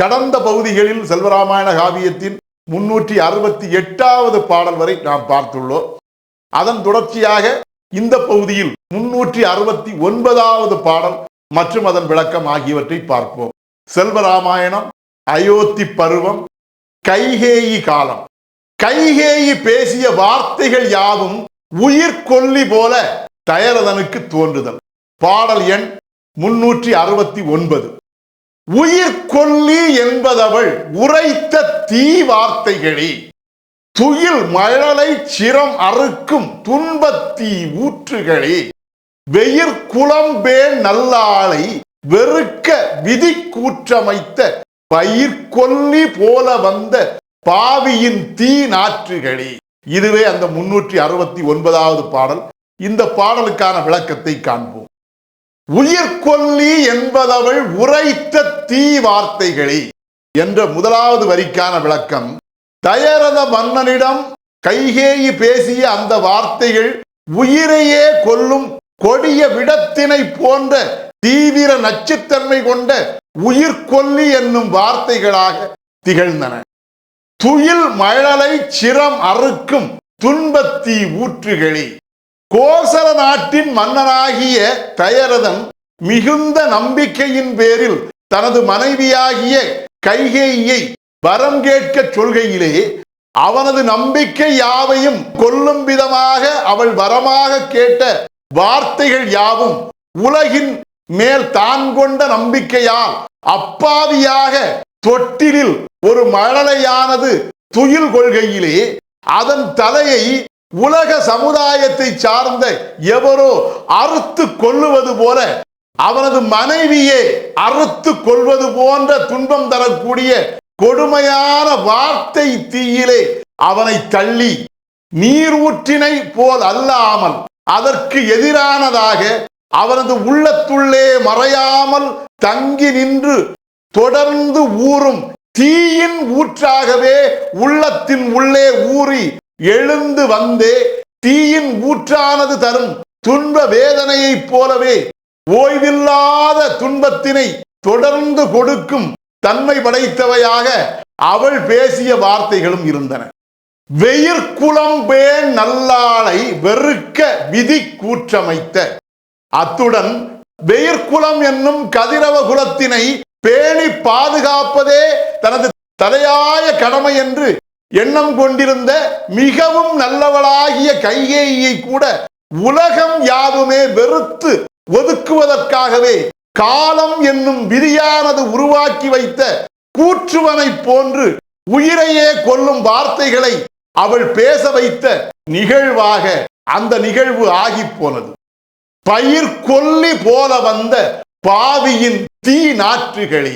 கடந்த பகுதிகளில் செல்வராமாயண காவியத்தின் முன்னூற்றி அறுபத்தி எட்டாவது பாடல் வரை நாம் பார்த்துள்ளோம். அதன் தொடர்ச்சியாக இந்த பகுதியில் முன்னூற்றி அறுபத்தி ஒன்பதாவது பாடல் மற்றும் அதன் விளக்கம் ஆகியவற்றை பார்ப்போம். செல்வராமாயணம் அயோத்தி பருவம் கைகேயி காலம். கைகேயி பேசிய வார்த்தைகள் யாவும் உயிர் கொல்லி போல தயரதனுக்கு தோன்றுதல். பாடல் எண் முன்னூற்றி அறுபத்தி ஒன்பது. உயிர் கொல்லி என்பதவள் உரைத்த தீ வார்த்தைகளே. துயில் மழலை சிரம் அறுக்கும் துன்பத்தீ ஊற்றுகளே. வெயிர் குளம்பே நல்லாளை வெறுக்க விதி கூற்றமைத்த பயிர்கொல்லி போல வந்த பாவியின் தீ நாற்றுகளே. இதுவே அந்த முன்னூற்றி அறுபத்தி ஒன்பதாவது பாடல். இந்த பாடலுக்கான விளக்கத்தை காண்போம். உயிர்கொல்லி என்பதவள் உரைத்த தீ வார்த்தைகளே என்ற முதலாவது வரிக்கான விளக்கம் தயரத மன்னனிடம் கைகேயி பேசிய அந்த வார்த்தைகள் உயிரையே கொல்லும் கொடிய விடத்தினை போன்ற தீவிர நச்சுத்தன்மை கொண்ட உயிர்கொல்லி என்னும் வார்த்தைகளாக திகழ்ந்தன. துயில் மழலை சிரம் அறுக்கும் துன்பத்தீ ஊற்றுகளே. கோசல நாட்டின் மன்னனாகிய தயரதன் மிகுந்த நம்பிக்கையின் பேரில் தனது மனைவியாகிய கைகேயை வரம் கேட்க சொல்கையிலே அவனது நம்பிக்கை யாவையும் கொல்லும் விதமாக அவள் வரமாக கேட்ட வார்த்தைகள் யாவும் உலகின் மேல் தான் கொண்ட நம்பிக்கையால் அப்பாவியாக தொட்டிலில் ஒரு மழலையானது துயில் கொள்கையிலே அதன் தலையை உலக சமுதாயத்தை சார்ந்த எவரோ அறுத்து கொள்ளுவது போல அவனது மனைவியே அறுத்து கொள்வது போன்ற துன்பம் தரக்கூடிய கொடுமையான வார்த்தை தீயிலே அவனை தள்ளி நீரூற்றினை போல் அல்லாமல் அதற்கு எதிரானதாக அவனது உள்ளத்துள்ளே மறையாமல் தங்கி நின்று தொடர்ந்து ஊறும் தீயின் ஊற்றாகவே உள்ளத்தின் உள்ளே ஊறி எழுந்து வந்தே தீயின் ஊற்றானது தரும் துன்ப வேதனையைப் போலவே ஓய்வில்லாத துன்பத்தினை தொடர்ந்து கொடுக்கும் தன்மை படைத்தவையாக அவள் பேசிய வார்த்தைகளும் இருந்தன. வெயிற்குளம் பேன் நல்லாளை வெறுக்க விதி கூற்றமைத்த. அத்துடன் வெயிற்குலம் என்னும் கதிரவ குலத்தினை பேணி பாதுகாப்பதே தனது தலையாய கடமை என்று எண்ணம் கொண்டிருந்த மிகவும் நல்லவளாகிய கைகேயை கூட உலகம் யாவுமே வெறுத்து ஒதுக்குவதற்காகவே காலம் என்னும் விதியானது உருவாக்கி வைத்த கூற்றுவனை போன்று உயிரையே கொல்லும் வார்த்தைகளை அவள் பேச வைத்த நிகழ்வாக அந்த நிகழ்வு ஆகி போனது பயிர் கொல்லி போல வந்த பாவியின் தீ நாற்றுகளே.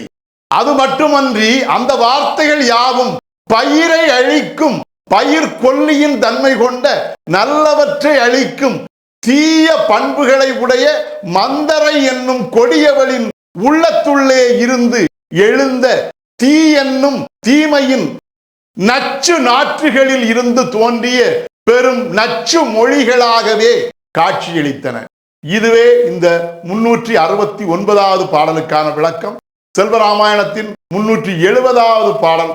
அது மட்டுமன்றி அந்த வார்த்தைகள் யாவும் பயிரை அழிக்கும் பயிர் கொல்லியின் தன்மை கொண்ட நல்லவற்றை அழிக்கும் தீய பண்புகளை உடைய மந்தரை என்னும் கொடியவளின் உள்ளத்துள்ளே இருந்து எழுந்த தீ என்னும் தீமையின் நச்சு நாற்றுகளில் இருந்து தோன்றிய பெரும் நச்சு மொழிகளாகவே காட்சியளித்தன. இதுவே இந்த முன்னூற்றி அறுபத்தி ஒன்பதாவது பாடலுக்கான விளக்கம். செல்வராமாயணத்தின் முன்னூற்றி எழுபதாவது பாடல்.